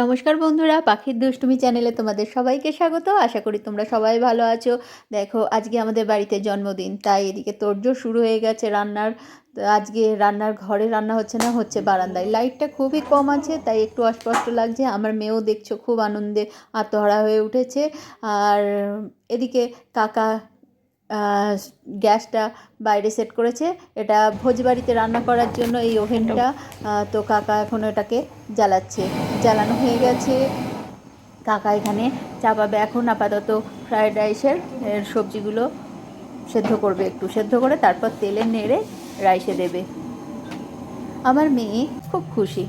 নমস্কার বন্ধুরা, পাখির দুষ্টুমি চ্যানেলে তোমাদের সবাইকে স্বাগত। আশা করি তোমরা সবাই ভালো আছো। দেখো, আজকে আমাদের বাড়িতে জন্মদিন, তাই এদিকে তোড়জোড় শুরু হয়ে গেছে রান্নার। আজকে রান্নার ঘরে রান্না হচ্ছে না, হচ্ছে বারান্দায়। লাইটটা খুবই কম আছে, তাই একটু অস্পষ্ট লাগছে। আমার মেয়েও দেখছ, খুব আনন্দে আত্মহারা হয়ে উঠেছে। আর এদিকে কাকা গ্যাসটা বাইরে সেট করেছে। এটা ভোজবাড়িতে রান্না করার জন্য এই ওভেনটা। তো কাকা এখন এটাকে জ্বালাচ্ছে। জ্বালানো হয়ে গেছে। কাকা এখানে চাপাবে এখন আপাতত ফ্রায়েড রাইসের সবজিগুলো সেদ্ধ করবে একটু। সেদ্ধ করে তারপর তেলে নেড়ে রাইসে দেবে। আমার মেয়ে খুব খুশি।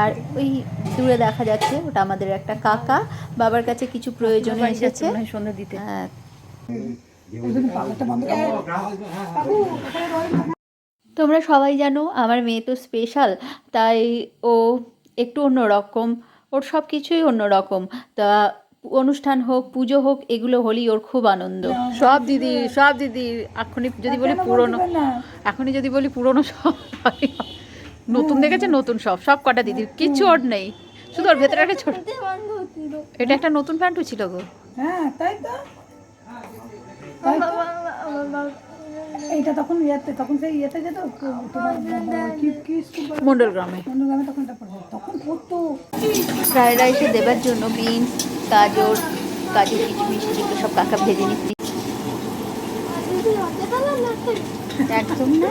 আর ওই দূরে দেখা যাচ্ছে ওটা আমাদের একটা কাকা। বাবার কাছে কিছু প্রয়োজনে এসেছে। সন্ধ্যা দিতে। হ্যাঁ। তোমরা সবাই জানো আমার মেয়ে তো স্পেশাল তাই ও একটু অন্যরকম ওর সব কিছুই অন্যরকম। তা অনুষ্ঠান হোক পুজো হোক এগুলো হলেই ওর খুব আনন্দ। সব দিদি সব দিদি এখনই যদি বলি পুরনো এখনই যদি বলি পুরনো সব নতুন দেখেছে নতুন সব সব কটা দিদির কিচ্ছু ওর নেই। শুধু ওর ভেতরে একটা ছোট এটা একটা নতুন প্যান্টও ছিল গো। হ্যাঁ তাই তো তাই তো। এইটা তখন ইয়েতে তখন সেই ইয়েতে যেত? মন্ডল গ্রামে। গ্রামে তখন তখন পড়তো। ফ্রায়েড রাইসে দেবার জন্য বিনস গাজর কাজু কিশমিশ এগুলো সব কাকা ভেজে নিচ্ছি। একদম না?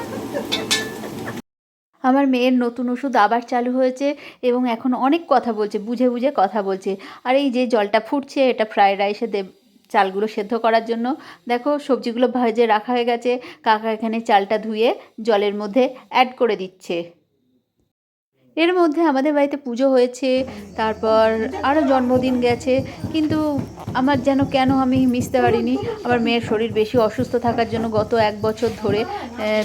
আমার মেয়ের নতুন ওষুধ আবার চালু হয়েছে এবং এখন অনেক কথা বলছে বুঝে বুঝে কথা বলছে। আর এই যে জলটা ফুটছে এটা ফ্রায়েড রাইসে দেব চালগুলো সেদ্ধ করার জন্য। দেখো, সবজিগুলো ভেজে রাখা হয়ে গেছে। কাকা এখানে চালটা ধুয়ে জলের মধ্যে অ্যাড করে দিচ্ছে। এর মধ্যে আমাদের বাড়িতে পুজো হয়েছে, তারপর আরও জন্মদিন গেছে, কিন্তু আমার যেন কেন আমি মিশতে পারিনি। আমার মেয়ের শরীর বেশি অসুস্থ থাকার জন্য গত এক বছর ধরে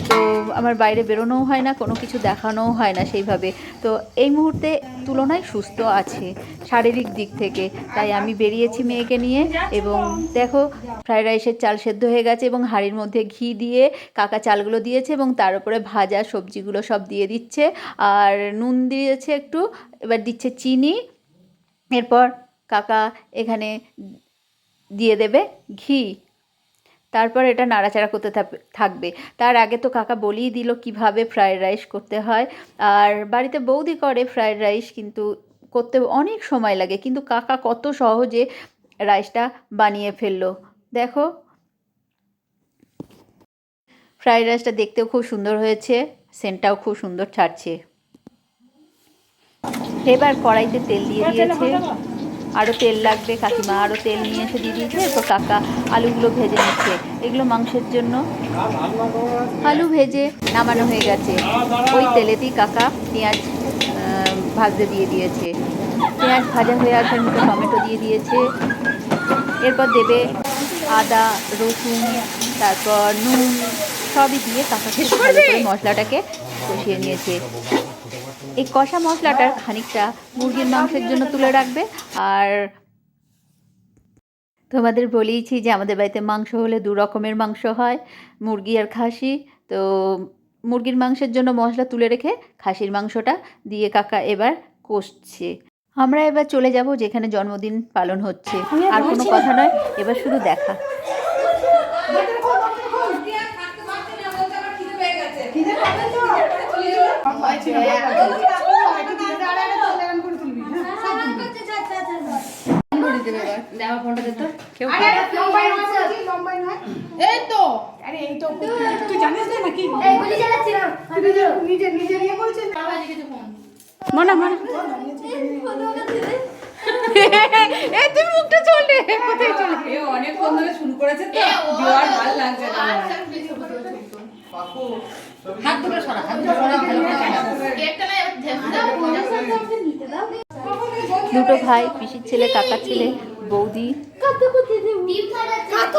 তো আমার বাইরে বেরোনোও হয় না, কোনো কিছু দেখানোও হয় না সেইভাবে। তো এই মুহূর্তে তুলনায় সুস্থ আছে শারীরিক দিক থেকে। তাই আমি বেরিয়েছি মেয়েকে নিয়ে এবং দেখো, ফ্রাইড রাইসের চাল সেদ্ধ হয়ে গেছে এবং হাঁড়ির মধ্যে ঘি দিয়ে কাকা চালগুলো দিয়েছে এবং তার উপরে ভাজা সবজিগুলো সব দিয়ে দিচ্ছে। আর নুন দিয়েছে একটু, এবার দিচ্ছে চিনি। এরপর কাকা এখানে দিয়ে দেবে ঘি। তারপর এটা নাড়াচাড়া করতে থাক- থাকবে। তার আগে তো কাকা বলেই দিল কীভাবে ফ্রায়েড রাইস করতে হয়। আর বাড়িতে বৌদি করে ফ্রায়েড রাইস কিন্তু করতে অনেক সময় লাগে। কিন্তু কাকা কত সহজে রাইসটা বানিয়ে ফেলল। দেখো। ফ্রায়েড রাইসটা দেখতেও খুব সুন্দর হয়েছে সেন্টটাও খুব সুন্দর ছাড়ছে। এবার কড়াইতে তেল দিয়ে দিয়েছে। আরও তেল লাগবে কাকিমা আরও তেল নিয়ে এসে দিয়ে দিয়েছে এরপর কাকা আলুগুলো ভেজে নিচ্ছে। এগুলো মাংসের জন্য আলু ভেজে নামানো হয়ে গেছে। ওই তেলেতেই কাকা পেঁয়াজ ভাজতে দিয়ে দিয়েছে। পেঁয়াজ ভাজা হয়ে আসার মতো টমেটো দিয়ে দিয়েছে। এরপর দেবে আদা রসুন তারপর নুন সবই দিয়ে কাকা খুব করে মশলাটাকে কষিয়ে নিয়েছে। এই কষা মশলাটার খানিকটা মুরগির মাংসের জন্য তুলে রাখবে। আর তোমাদের বলেইছি যে আমাদের বাড়িতে মাংস হলে দু রকমের মাংস হয় মুরগি আর খাসি। তো মুরগির মাংসের জন্য মশলা তুলে রেখে খাসির মাংসটা দিয়ে কাকা এবার কষছে। আমরা এবার চলে যাব যেখানে জন্মদিন পালন হচ্ছে। আর কোনো কথা নয় এবার শুধু দেখা কেউ এই তো আরে এই তো তুই জানিস না নাকি নিজে নিজে নিয়ে করেছিস মনে মনে এই তুমি মুখটা চলে কোথায় চলে অনেকক্ষণ ধরে শুরু করেছে তো জোয়ার ভালো লাগছে না হাত দুটো সরা হাত দুটো সরা ভালো করে দুটো ভাই পিসির ছেলে কাকা ছেলে বৌদি কাতো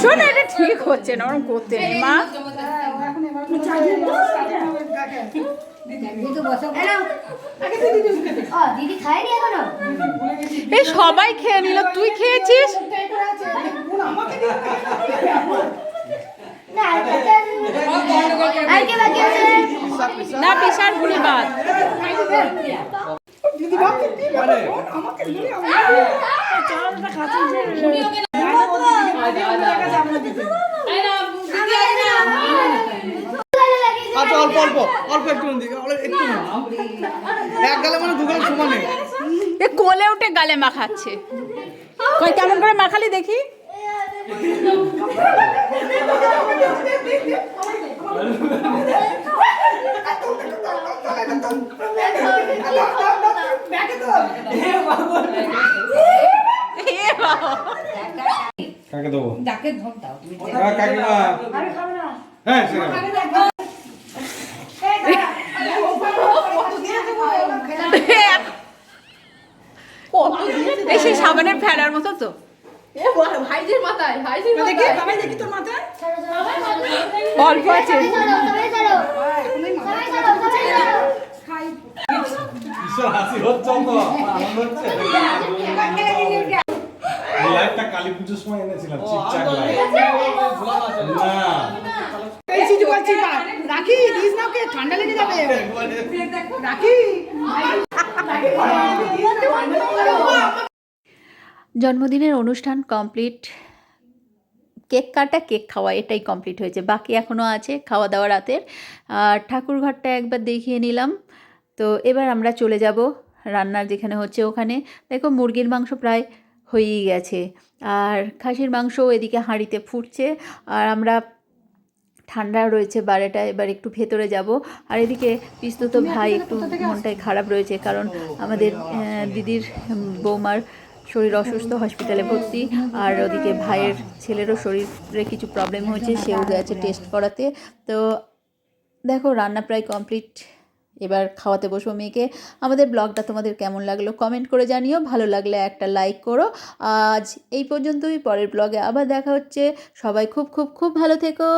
শোন, এটা ঠিক হচ্ছে না ওরকম করতে নেই, মা। সবাই খেয়ে নিল, তুই খেয়েছিস? না, বিশাল ভুলি বাদ দিদি আমাকে চালটা খাচ্ছে আচ্ছা অল্প অল্প অল্প একটু দিকে একটু এক গালে মানে দু গালে সমানে এ কোলে উঠে গালে মাখাচ্ছে। কই কেমন করে মাখালি দেখি? কাকে দেবো? যাকে ধর দাও তুমি হ্যাঁ এই সেই সাবানের ফেলার মতো তো। দেখি সবাই দেখি তোর মাথায় অল্প আছে সবাই ছাড়ো সবাই ছাড়ো ঈশ্বর হাসি হচ্ছে তো আনন্দ হচ্ছে লাইভটা কালী পুজোর সময় এনেছিলাম চিপচাক লাইভ না এই চিঠি বলছি রাখি দিস না ওকে ঠান্ডা লেগে যাবে। রাখি। জন্মদিনের অনুষ্ঠান কমপ্লিট। কেক কাটা, কেক খাওয়া, এটাই কমপ্লিট হয়েছে। বাকি এখনও আছে খাওয়া দাওয়া রাতের। আর ঠাকুর ঘরটা একবার দেখিয়ে নিলাম। তো এবার আমরা চলে যাব রান্নার যেখানে হচ্ছে ওখানে। দেখো মুরগির মাংস প্রায় হয়েই গেছে। আর খাসির মাংস এদিকে হাঁড়িতে ফুটছে। আর আমরা ঠান্ডা রয়েছে বারেটা এবার একটু ভেতরে যাব। আর এদিকে পিস্তুত ভাই একটু মনটাই খারাপ রয়েছে কারণ আমাদের দিদির বৌমার শরীর অসুস্থ হসপিটালে ভর্তি। আর ওদিকে ভাইয়ের ছেলেরও শরীরে কিছু প্রবলেম হয়েছে সেও গেছে টেস্ট করাতে। তো দেখো রান্না প্রায় কমপ্লিট এবার খাওয়াতে বসবো মেয়েকে। আমাদের ব্লগটা তোমাদের কেমন লাগল কমেন্ট করে জানিও। ভালো লাগলে একটা লাইক করো। আজ এই পর্যন্তই পরের ব্লগে আবার দেখা হচ্ছে। সবাই খুব খুব খুব ভালো থেকো।